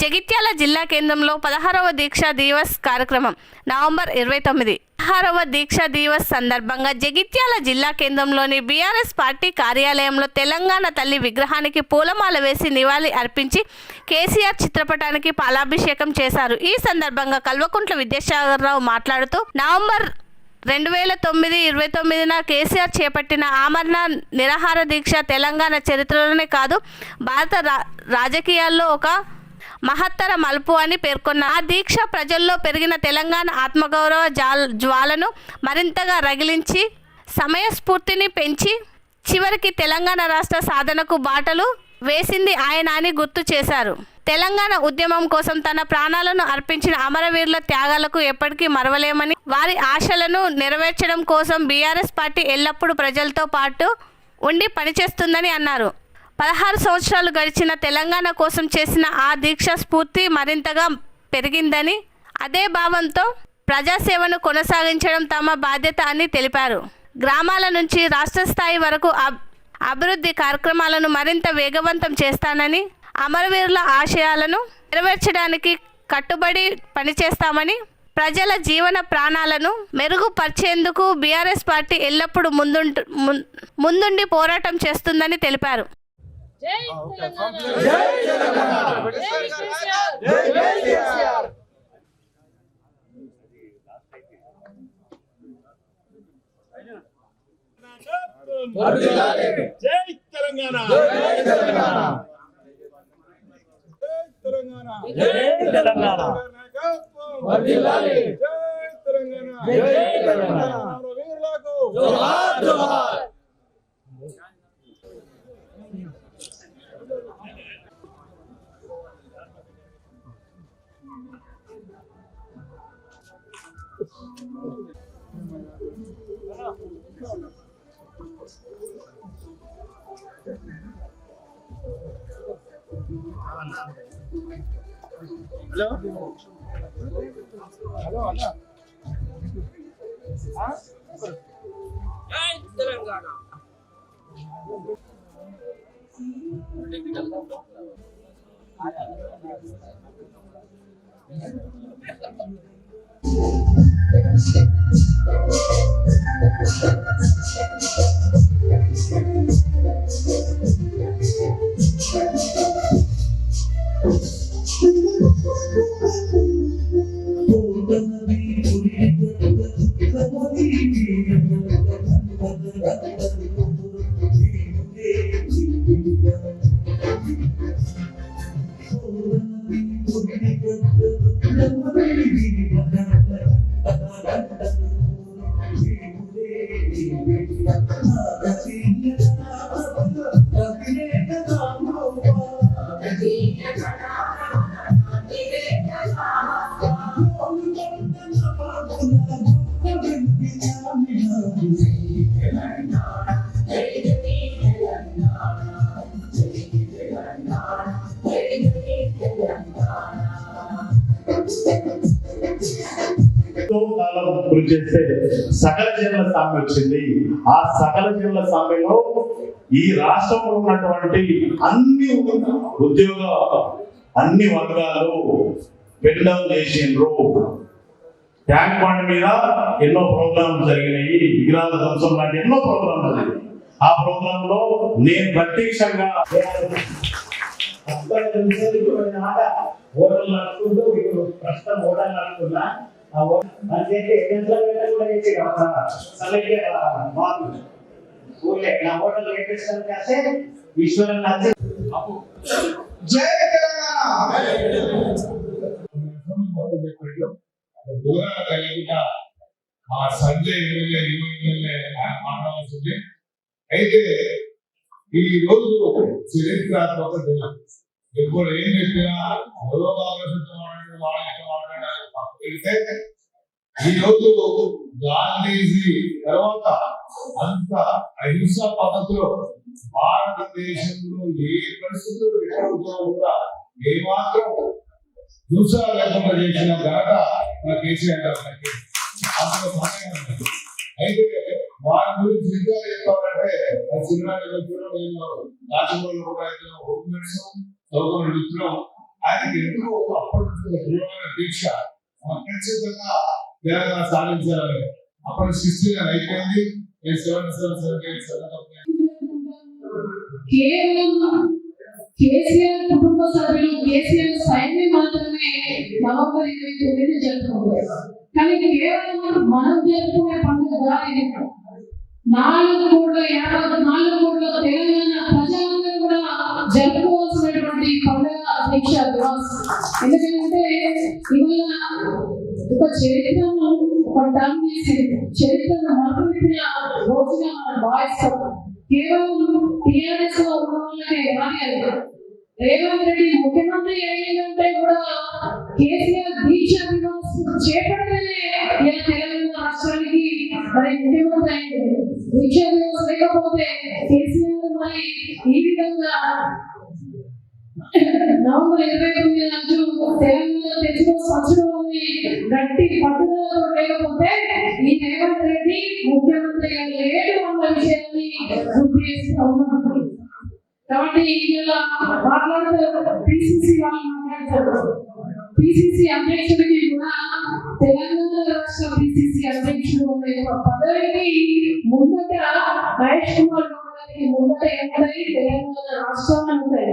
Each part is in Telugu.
జగిత్యాల జిల్లా కేంద్రంలో పదహారవ దీక్షా దివస్ కార్యక్రమం నవంబర్ ఇరవై తొమ్మిది. పదహారవ దీక్షా దివస్ సందర్భంగా జగిత్యాల జిల్లా కేంద్రంలోని బీఆర్ఎస్ పార్టీ కార్యాలయంలో తెలంగాణ తల్లి విగ్రహానికి పూలమాల వేసి నివాళి అర్పించి కేసీఆర్ చిత్రపటానికి పాలాభిషేకం చేశారు. ఈ సందర్భంగా కల్వకుంట్ల విద్యాసాగర్రావు మాట్లాడుతూ నవంబర్ రెండు వేల తొమ్మిది ఇరవై తొమ్మిదిన కేసీఆర్ చేపట్టిన ఆమరణ నిరాహార దీక్ష తెలంగాణ చరిత్రలోనే కాదు భారత రా రాజకీయాల్లో ఒక మహత్తర మలుపు అని పేర్కొన్న ఆ దీక్ష ప్రజల్లో పెరిగిన తెలంగాణ ఆత్మగౌరవ జాల్ జ్వాలను మరింతగా రగిలించి సమయస్ఫూర్తిని పెంచి చివరికి తెలంగాణ రాష్ట్ర సాధనకు బాటలు వేసింది ఆయన అని గుర్తు చేశారు. తెలంగాణ ఉద్యమం కోసం తన ప్రాణాలను అర్పించిన అమరవీరుల త్యాగాలకు ఎప్పటికీ మరవలేమని వారి ఆశలను నెరవేర్చడం కోసం బీఆర్ఎస్ పార్టీ ఎల్లప్పుడూ ప్రజలతో పాటు ఉండి పనిచేస్తుందని అన్నారు. పదహారు సంవత్సరాలు గడిచిన తెలంగాణ కోసం చేసిన ఆ దీక్ష స్ఫూర్తి మరింతగా పెరిగిందని అదే భావంతో ప్రజాసేవను కొనసాగించడం తమ బాధ్యత అని తెలిపారు. గ్రామాల నుంచి రాష్ట్ర స్థాయి వరకు అబ్ అభివృద్ధి కార్యక్రమాలను మరింత వేగవంతం చేస్తానని అమరవీరుల ఆశయాలను నెరవేర్చడానికి కట్టుబడి పనిచేస్తామని ప్రజల జీవన ప్రాణాలను మెరుగుపరిచేందుకు బీఆర్ఎస్ పార్టీ ఎల్లప్పుడూ ముందుంటు ముం- ముందుండి పోరాటం చేస్తుందని తెలిపారు. జై తెలంగాణ. జై తెలంగాణ. జై తెలంగాణ జై తెలంగాణ. జై తెలంగాణ. వర్ధిల్లాలి. జై తెలంగాణ. జై తెలంగాణ. వీరులకు. జోహార్ జోహార్. జై తెలంగాణ ఎంతో కృషి చేస్తే సకల జీవన సామ్య వచ్చింది. ఆ సకల జీవన సామ్యంలో ఈ రాష్ట్రంలో ఉన్నటువంటి అన్ని ఉద్యోగ అన్ని వర్గాలు పెండౌన్ చేసిండ్రు. ట్యాంక్ బండ్ మీద ఎన్నో ప్రోగ్రామ్స్ జరిగినాయి. విగ్రహాల ధ్వంసం లాంటి ఎన్నో ప్రోగ్రామ్స్ జరిగినాయి. ఆ ప్రోగ్రామ్లో నేను ప్రత్యక్షంగా ఓటర్లు నడుచుకుంటూ ఇప్పుడు ప్రస్తుతం ఓటర్లు నడుచుకున్నా ఆ ఓటర్ కూడా చేసి సమైక్య మార్పు ఊళ్ళే నా ఓటర్లు వేపించడం కాస్తే ఈశ్వరం నచ్చి జై తెలంగాణ ఆ సంజయ్ ఎమ్మెల్యే ఎమ్మెల్యే మాట్లాడాల్సింది అయితే ఈ రోజు చరిత్రాత్మక దినం. ఎప్పుడు ఏం చెప్పినా ఎవరో ఆలోచించడం మాట్లాడి వాళ్ళకి మాట్లాడాలి ఈ రోజు గాంధీజీ తర్వాత అంత అహింస పద్ధతిలో భారతదేశంలో ఏ పరిస్థితులు ఎక్కడున్నా కూడా ఏమాత్రం హింస లేకుండా చేసిన ఘనత మన కేసీఆర్ గారికి అందులో అయితే వారి గురించి ఇంకా చెప్పాలంటే సినిమా నేను రాజమౌళి కూడా అయితే హోమ్ మినిస్టర్ చదువుకున్న వ్యక్తులు ఆయనకి ఎందుకు అప్పటి నుంచి ఒక దృఢమైన దీక్ష ఖచ్చితంగా తెలంగాణ సాధించాలని అప్పటి సిక్స్టీ అయిపోయింది seven seven seven eight seven కేవలం కేసీఆర్ కుటుంబ సభ్యులు కేసీఆర్ స్వయమే మాత్రమే నవంబర్ ఇరవై తొమ్మిది జరుపుకుంటారు కానీ కేవలం మనం జరుపుకునే పండుగ కాదు నాలుగు కోట్ల యాభై నాలుగు కోట్ల తెలంగాణ ప్రజలందరూ కూడా జరుపుకోవాల్సినటువంటి దీక్ష దివాస్ ఎందుకంటే ఇవాళ ఒక చరిత్రను ఒక టర్మ్ చేసి చరిత్రను మరపెట్టిన రోజుగా మనం భావిస్తాం కేవలం టీఆర్ఎస్లో ఉన్న వాళ్ళకే రాలేదు రేవంత్ రెడ్డి ముఖ్యమంత్రి అయ్యిందంటే కూడా కేసీఆర్ దీక్ష దివాస్ చేపడితేనే ఇలా తెలంగాణ రాష్ట్రానికి మరి ముఖ్యమంత్రి అయింది దీక్ష దివాస్ లేకపోతే కేసీఆర్ మరి ఈ విధంగా నవంబర్ ఇరవై తొమ్మిది నాడు తెలంగాణ తెచ్చుకో సంవత్సరంలోని గట్టి పట్టుదలతో లేకపోతే ఈ రేవంత్ రెడ్డి ముఖ్యమంత్రి గారు లేడు అన్న విషయాన్ని గుర్తు చేస్తూ ఉన్నాను కాబట్టి ఇలా మాట్లాడుతూ పిసిసి వాళ్ళు మాట్లాడతారు. పిసిసి అధ్యక్షుడికి కూడా తెలంగాణ రాష్ట్ర పిసిసి అధ్యక్షుడు అనే పదవికి ముందట మహేష్ కుమార్ గౌడ్ గారికి తెలంగాణ రాష్ట్రం అని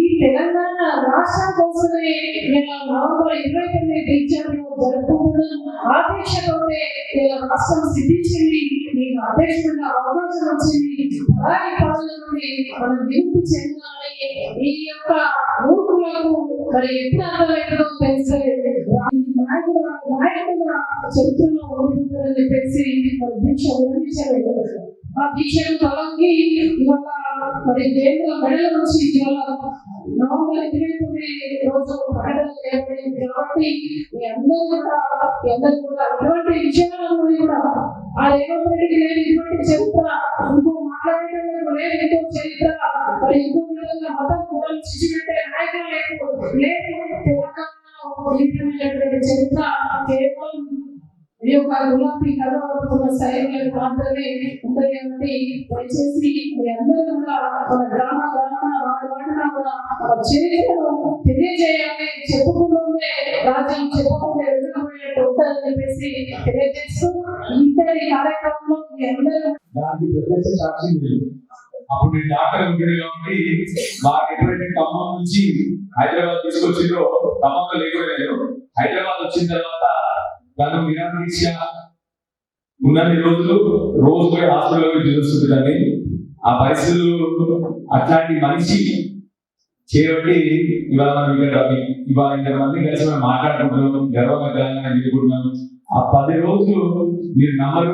ఈ తెలంగాణ రాష్ట్రం కోసమే మేము నవంబర్ ఇరవై తొమ్మిది దీక్షలు జరుపుకోవడం ఆదేశతోనే రాష్ట్రం సిద్ధించింది. మీకు అధ్యక్షుడిగా అవకాశం వచ్చింది. పరాయి పాలన నుండి మనం విముక్తి చెందాలని ఈ యొక్క మూర్ఖులకు మరి ఎప్పుడు అర్థమవుతుందో తెలుసలేదు. నాయకుడు నాయకుడుగా చరిత్రలో ఉంటుందని చెప్పేసి మరి దీక్ష విరమించలేదు. ఆ దీక్షను తలంగి ఇవాళ మరి దేవుడు మెడల నుంచి ఇవాళ నవంబర్ ఇరవై రోజు ప్రకటన చేయబడింది కాబట్టి మీ అందరూ కూడా అందరూ కూడా ఇటువంటి విషయాలను కూడా ఆ రేవంత్ రెడ్డికి లేని ఇటువంటి చరిత్ర ఇంకో మాట్లాడేటప్పుడు లేదు ఇంకో చరిత్ర మరి ఇంకో విధంగా మతం కూడా నాయకులు లేదు లేదు చరిత్ర కేవలం ఈ యొక్క గులాబీ కలవడుతున్న సైన్యులు మాత్రమే ఉంటుంది కాబట్టి దయచేసి మీ అందరూ కూడా మన గ్రామ గ్రామాన కూడా చరిత్రను తెలియజేయాలి చెప్పుకుంటుందే రాజ్యం చెప్పుకుంటే వెళ్ళిపోయినట్టు ఉంటుందని చెప్పేసి తెలియజేస్తూ ఇంతటి కార్యక్రమంలో మీ అందరూ దానికి ప్రత్యక్ష సాక్షి అప్పుడు నేను డాక్టర్ ఉండే కాబట్టి మాకు ఎప్పుడైతే ఖమ్మం నుంచి హైదరాబాద్ తీసుకొచ్చిందో ఖమ్మంలో లేకపోయాను హైదరాబాద్ వచ్చిన తర్వాత దాని నిరాదీక్ష ఉన్నన్ని రోజులు రోజు పోయి హాస్పిటల్లో తెలుస్తుందని ఆ పరిస్థితులు అట్లాంటి మనిషి చేయబట్టి ఇవాళ మనం ఇక్కడ ఇవాళ ఇంతమంది కలిసి మనం మాట్లాడుకుంటున్నాం గర్వంగా తెలంగాణ చేసుకుంటున్నాం ఆ పది రోజులు మీరు నమ్మరు.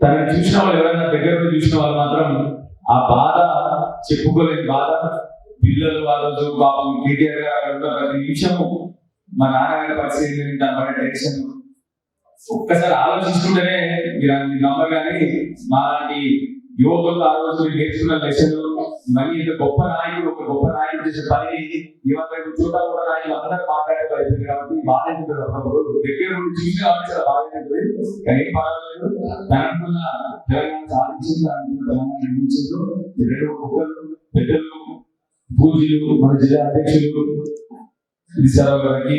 తనని చూసిన వాళ్ళు ఎవరైనా దగ్గర నుండి చూసిన వాళ్ళు మాత్రం ఆ బాధ చెప్పుకోలేని బాధ. పిల్లలు ఆ రోజు పాపం కేటీఆర్ గారు ప్రతి నిమిషము మా నాన్నగారి పరిస్థితి ఏంటి, దాని టెన్షన్. ఒక్కసారి ఆలోచించుకుంటేనే మీరు అది నమ్మరు కానీ మాలాంటి యువకులు ఆ రోజు నేర్చుకున్న లెసన్ మళ్ళీ ఇంత గొప్ప నాయకుడు ఒక గొప్ప నాయకుడు చేసే పని ఇవాళ చోట కూడా నాయకులు అందరూ మాట్లాడే పరిస్థితి కాబట్టి బాగానే ఉంటుంది ఒకప్పుడు దగ్గర నుండి చూసి కాబట్టి చాలా బాధ ఉంటుంది. కానీ ఏం పర్వాలేదు. అనుకున్న తెలంగాణ సాధించింది అనుకున్న తెలంగాణ నిర్మించింది. రెండు ఒక్కరు పెద్దలు పూజలు మన జిల్లా అధ్యక్షులు దిశారావు గారికి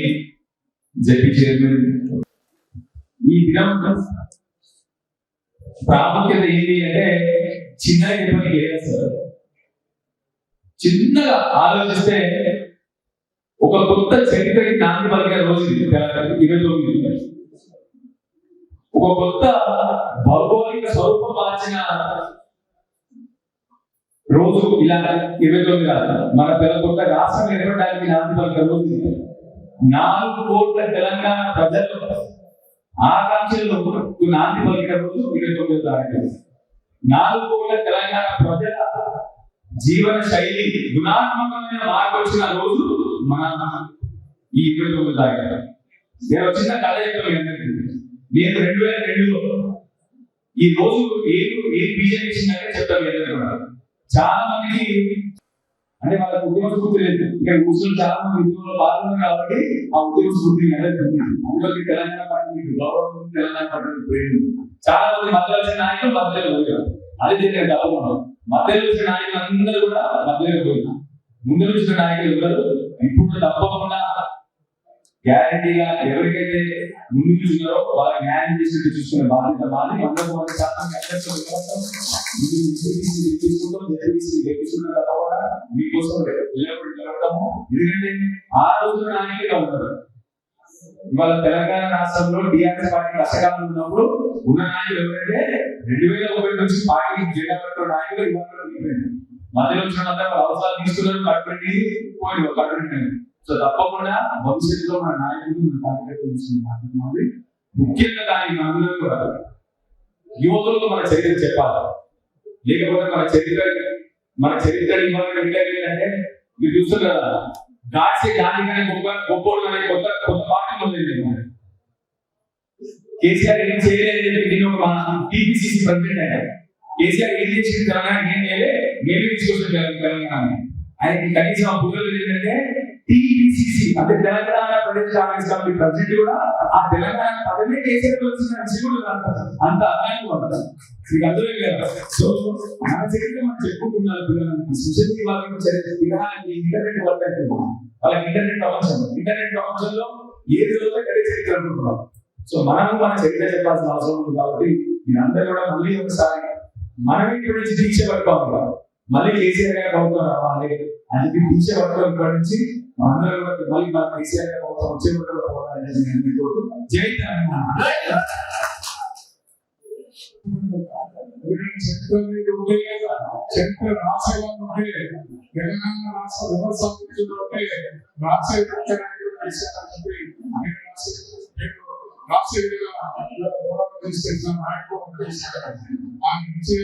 జడ్పీ చైర్మన్. ఈ దినం ప్రాముఖ్యత ఏంటి అంటే చిన్నగా చెప్పడానికి లేదు సార్. చిన్నగా ఆలోచిస్తే ఒక కొత్త చరిత్రకి నాంది పలికిన రోజు ఇరవై తొమ్మిది. ఒక కొత్త భౌగోళిక స్వరూపం మార్చిన రోజు ఇలా ఇరవై తొమ్మిది కాదు. మన తెల కొత్త రాష్ట్రం నిలబడడానికి నాలుగు పలికిన రోజు నాలుగు కోట్ల తెలంగాణ ప్రజలు ఆకాంక్షలు నాంది పలికిన రోజు ఇరవై తొమ్మిదో తారీఖు నాలుగు కోట్ల తెలంగాణ ప్రజల జీవన శైలి గుణాత్మకమైన మార్పు వచ్చిన రోజు మన ఈ ఇరవై తొమ్మిది తారీఖు నేను చిన్న కథ చెప్తాను నేను రెండు వేల రెండులో ఈ రోజు ఏ ఏ బీజేపీ ఇచ్చిందంటే చెప్తాను మీ చాలా మంది అంటే వాళ్ళకి ఉద్యోగ స్ఫూర్తి లేదు. ఇక్కడ కూర్చొని చాలా మంది ఉద్యోగంలో పాల్గొన్నారు కాబట్టి ఆ ఉద్యోగ స్ఫూర్తి అనేది అందులోకి తెలంగాణ పార్టీ గౌరవం తెలంగాణ పార్టీ ప్రేమ చాలా మంది మధ్యలో వచ్చిన నాయకులు మధ్యలో పోయారు. అది తెలియదు గౌరవం మధ్యలో వచ్చిన నాయకులు అందరూ కూడా మధ్యలో పోయినా ముందు వచ్చిన నాయకులు ఎవరు? ఇప్పుడు తప్పకుండా గ్యారంటీగా ఎవరికైతే ముందు చూసినారో వారు న్యాయం చేసేట్టు చూసుకునే బాధ్యత మాది. వందకు వంద శాతం మీ అందరితో మీకోసం ఎల్లప్పుడూ నిలబడతాము ఎందుకంటే ఆ రోజు నాయకులుగా ఉంటారు. ఇవాళ తెలంగాణ రాష్ట్రంలో టీఆర్ఎస్ పార్టీ కష్టకాలం ఉన్నప్పుడు ఉన్న నాయకులు ఎవరంటే రెండు వేల ఒకటి నుంచి పార్టీ జెండా పట్టుకున్న నాయకులు ఇవాళ మధ్యలో వచ్చిన వాళ్ళ అవసరాలు తీసుకున్నారు కట్టుబడి పోయి కట్టుబడి సో తప్పకుండా భవిష్యత్తులో మన నాయకులు మన కార్యకర్తలు బాధ్యత మాది. ముఖ్యంగా దానికి అందులో కూడా యువకులకు మన చరిత్ర చెప్పాలి. లేకపోతే మన చరిత్ర మన చరిత్ర ఏంటంటే మీరు చూస్తున్న కదా గాడ్సే గాంధీ కానీ గొప్ప గొప్పోడు అనే కొత్త కొత్త పార్టీ ఉంది కేసీఆర్ ఏం చేయలేదు అని చెప్పి నేను ఒక టీపీసీసీ ప్రెసిడెంట్ అయ్యాను కేసీఆర్ ఏం చేసింది తెలంగాణ ఏం చేయలే మేమే తీసుకొచ్చిన తెలంగాణ ఆయనకి కనీసం ఆ బుర్రలు ఏంటంటే అంటే తెలంగాణ ప్రదేశ్ కాంగ్రెస్ కమిటీ ప్రెసిడెంట్ కూడా ఆ తెలంగాణ పదవి కేసీఆర్ వచ్చిన శివుడు అంత అన్యాయం ఉంటుంది మీకు అర్థమే కదా? సో మన చరిత్ర మనం చెప్పుకుంటున్నారు పిల్లలకి సుశక్తి వాళ్ళకి చరిత్ర ఇంటర్నెట్ వర్క్ వాళ్ళకి ఇంటర్నెట్ ప్రపంచం ఇంటర్నెట్ ప్రపంచంలో ఏది రోజు ఎక్కడే చరిత్ర అనుకుంటున్నాం. సో మనము మన చరిత్ర చెప్పాల్సిన అవసరం ఉంది కాబట్టి కూడా మళ్ళీ ఒకసారి మనం ఇక్కడి నుంచి దీక్ష పట్టుకోవాలి. మళ్ళీ కేసీఆర్ గారు ప్రభుత్వం రావాలి అని చెప్పి దీక్ష పట్టుకోవాలి ఇక్కడి నుంచి మనందరూ మళ్ళీ మన కేసీఆర్ గారు ప్రభుత్వం వచ్చే వర్గంలో పోవాలని నేను అనుకుంటూ జై చరిత్ర రాసేవాళ్ళు ఉంటే తెలంగాణ రాష్ట్ర ఉంటే రాసే-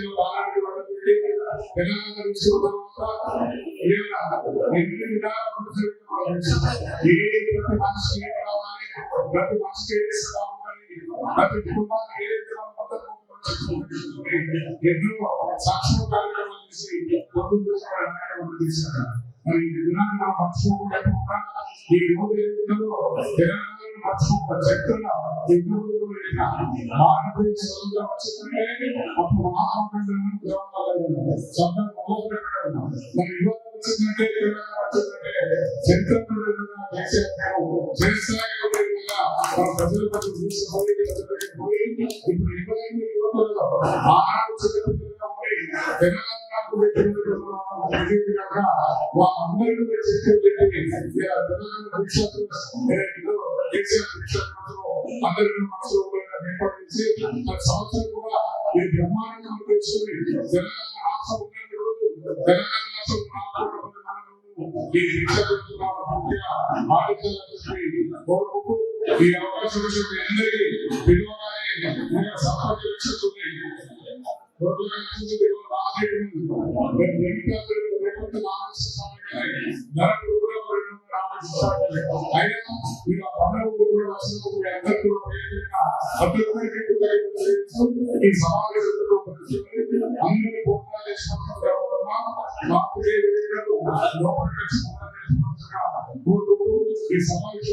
పోరాటం ఎన్నో సాక్షి కార్యక్రమాలు చేసి చేశారు మరి ఈ దినాన్ని ఈ రోజు తెలంగాణ మర్చిపోక చరిత్రలో ఎన్నో భారతదేశ స్వతంత్రం వచ్చిందంటే అప్పుడు మహామంత్రులను జవాబాలు సొంతం మొదలుపెట్టడం మరి ఇవాళ వచ్చిందంటే తెలంగాణ వచ్చిందంటే చరిత్ర చరిత్రగా మన ప్రజల పట్ల తీసుకుపోయి ప్రజలకు పోయి ఇప్పుడు ఇవ్వలేని యువకులలో ఆనాడు చరిత్రగా ఉండి తెలంగాణకు వ్యక్తులు కనుక వాళ్ళందరికీ కూడా చరిత్ర పెట్టి ఇలా తెలంగాణ దీక్షలు కేసీఆర్ దీక్షలు అందరికీ మనసులో ఏర్పాటు చేసి ప్రతి సంవత్సరం కూడా ఈ బ్రహ్మాండంగా తెలుసుకుని తెలంగాణ రాష్ట్రం ఉన్నన్ని రోజులు తెలంగాణ రాష్ట్రం రాకపోవడం ఈ దీక్షలు ఆడించాలని కోరుకుంటూ ఈ అవకాశం ఇచ్చిన అందరికీ పిలువగానే నేను సంపర్క లక్ష్యం ఈ సమావేశంలో అందరూ భోజనాలు చేసుకుంటున్నారు ఈ సమావేశం